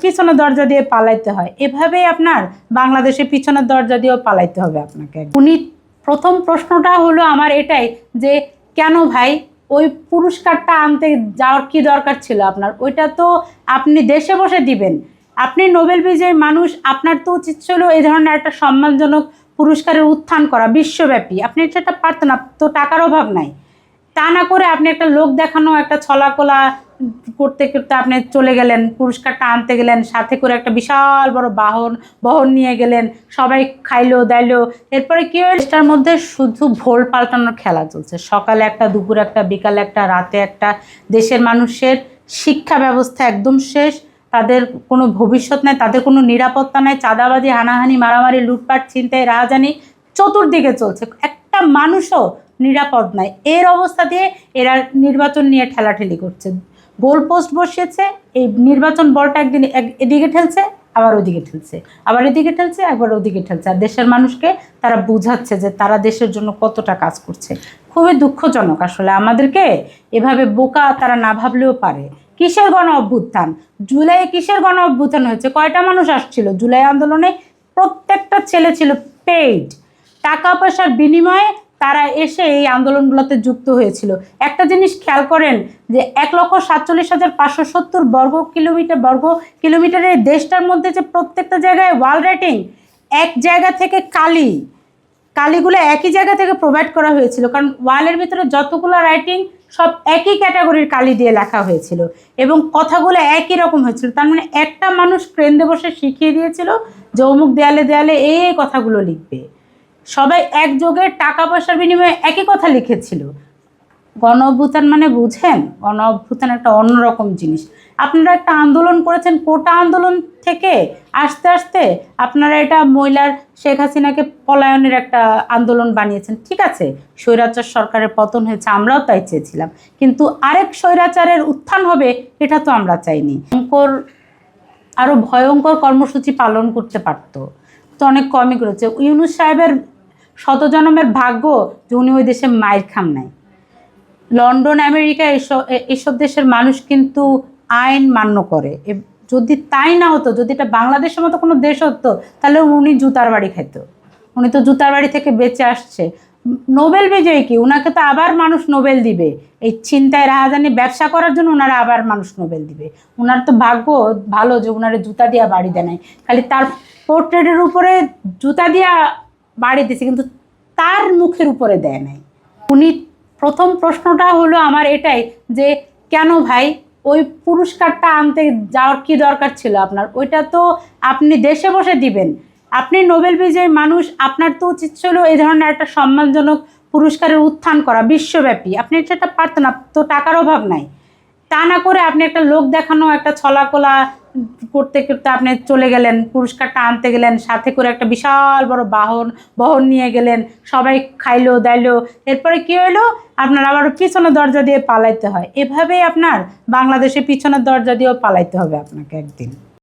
পিছনের দরজা দিয়ে পালাইতে হয়। এভাবেই আপনার বাংলাদেশে পিছনের দরজা দিয়েও পালাইতে হবে আপনাকে। উনি প্রথম প্রশ্নটা হলো আমার এটাই যে, কেন ভাই? ওই পুরস্কারটা আনতে যাওয়ার কি দরকার ছিল আপনার? ওইটা তো আপনি দেশে বসে দিবেন। আপনি নোবেল বিজয়ী মানুষ, আপনার তো উচিত ছিল এই ধরনের একটা সম্মানজনক পুরস্কারের উত্থান করা, বিশ্বব্যাপী। আপনি সেটা পারতেন আপ- তো টাকার অভাব নাই। তা না করে আপনি একটা লোক দেখানো, একটা ছলাকলা করতে করতে আপনি চলে গেলেন, পুরস্কারটা আনতে গেলেন, সাথে করে একটা বিশাল বড় বাহন, বহন নিয়ে গেলেন, সবাই খাইলো, দাইলো, এরপরে কি হয় এটার মধ্যে শুধু ভোল পাল্টানোর খেলা চলছে। সকালে একটা, দুপুর একটা, বিকালে একটা, রাতে একটা, দেশের মানুষের শিক্ষা ব্যবস্থা একদম শেষ, তাদের কোনো ভবিষ্যৎ নাই, তাদের কোনো নিরাপত্তা নাই, চাঁদাবাজি, হানাহানি, মারামারি, লুটপাট, ছিনতাই, রাহাজানি চতুর্দিকে চলছে। একটা মানুষও নিরাপদ নাই এর অবস্থা দিয়ে এরা নির্বাচন নিয়ে ঠেলাঠেলি করছে। গোল পোস্ট বসিয়েছে, এই নির্বাচন বলটা একদিন এক- এদিকে ঠেলছে, আবার ওদিকে ঠেলছে। আবার এদিকে ঠেলছে একবার ওদিকে ঠেলছে। আর দেশের মানুষকে তারা বুঝাচ্ছে যে তারা দেশের জন্য কতটা কাজ করছে। খুবই দুঃখজনক আসলে আমাদেরকে এভাবে বোকা তারা না ভাবলেও পারে। কিসের গণ অভ্যুত্থান? জুলাইয়ে কিসের গণ অভ্যুত্থান হয়েছে? কয়টা মানুষ আসছিল? জুলাই আন্দোলনে প্রত্যেকটা ছেলে ছিল পেইড টাকা পয়সার বিনিময়ে তারা এসে এই আন্দোলনগুলোতে যুক্ত হয়েছিল। একটা জিনিস খেয়াল করেন যে এক লক্ষ সাতচল্লিশ হাজার পাঁচশো সত্তর বর্গ কিলোমিটার, বর্গ কিলোমিটারের দেশটার মধ্যে যে প্রত্যেকটা জায়গায় ওয়াল রাইটিং, এক জায়গা থেকে কালি, কালিগুলো একই জায়গা থেকে প্রোভাইড করা হয়েছিল। কারণ ওয়ালের ভিতরে যতগুলো রাইটিং সব একই ক্যাটাগরির কালি দিয়ে লেখা হয়েছিল এবং কথাগুলো একই রকম হয়েছিল। তার মানে একটা মানুষ ক্রেন্দে বসে শিখিয়ে দিয়েছিল যে অমুক দেয়ালে দেয়ালে এই কথাগুলো লিখবে। সবাই একযোগে টাকা পয়সার বিনিময়ে একই কথা লিখেছিল। গণ অভ্যুত্থান মানে বুঝেন? গণ অভ্যুত্থান একটা অন্যরকম জিনিস। আপনারা একটা আন্দোলন করেছেন, কোটা আন্দোলন থেকে আস্তে আস্তে আপনারা এটা মহিলার শেখ হাসিনাকে পলায়নের একটা আন্দোলন বানিয়েছেন। ঠিক আছে, স্বৈরাচার সরকারের পতন হয়েছে, আমরাও তাই চেয়েছিলাম। কিন্তু আরেক স্বৈরাচারের উত্থান হবে, এটা তো আমরা চাইনি। ভয়ঙ্কর আরও ভয়ঙ্কর কর্মসূচি পালন করতে পারতো। তো অনেক কমই করেছে। ইউনুস সাহেবের শতজনমের ভাগ্য যে উনি ওই দেশে মায়ের খাম নাই। লন্ডন, আমেরিকা এসব এসব দেশের মানুষ কিন্তু আইন মান্য করে। যদি তাই না হতো, যদি এটা বাংলাদেশের মতো কোনো দেশ হতো, তাহলে উনি জুতার বাড়ি খেত উনি তো জুতার বাড়ি থেকে বেঁচে আসছে। নোবেল বিজয়ী কি? ওনাকে তো আবার মানুষ নোবেল দিবে। এই চিন্তায় রাহাজানি ব্যবসা করার জন্য ওনারা আবার মানুষ নোবেল দিবে। ওনার তো ভাগ্য ভালো যে ওনারা জুতা দিয়া বাড়ি দেয় খালি তার পোর্ট্রেটের উপরে জুতা দিয়া বাড়ি দিছে, কিন্তু তার মুখের উপরে দেয় নাই। উনি প্রথম প্রশ্নটা হলো আমার এটাই যে, কেন ভাই? ওই পুরস্কারটা আনতে যাওয়ার কি দরকার ছিল আপনার? ওইটা তো আপনি দেশে বসে দিবেন। আপনি নোবেল বিজয়ী মানুষ, আপনার তো উচিত ছিল এই ধরনের একটা সম্মানজনক পুরস্কারের উত্থান করা বিশ্বব্যাপী। আপনি সেটা পারতেন আপ- তো টাকার অভাব নাই। তা না করে আপনি একটা লোক দেখানো, একটা ছলাকলা করতে করতে আপনি চলে গেলেন, পুরস্কারটা আনতে গেলেন, সাথে করে একটা বিশাল বড় বাহন, বহন নিয়ে গেলেন, সবাই খাইলো, দাইলো। এরপরে কী হলো আপনার আবার পিছনের দরজা দিয়ে পালাইতে হয়। এভাবেই আপনার বাংলাদেশে পিছনের দরজা দিয়েও পালাইতে হবে আপনাকে একদিন।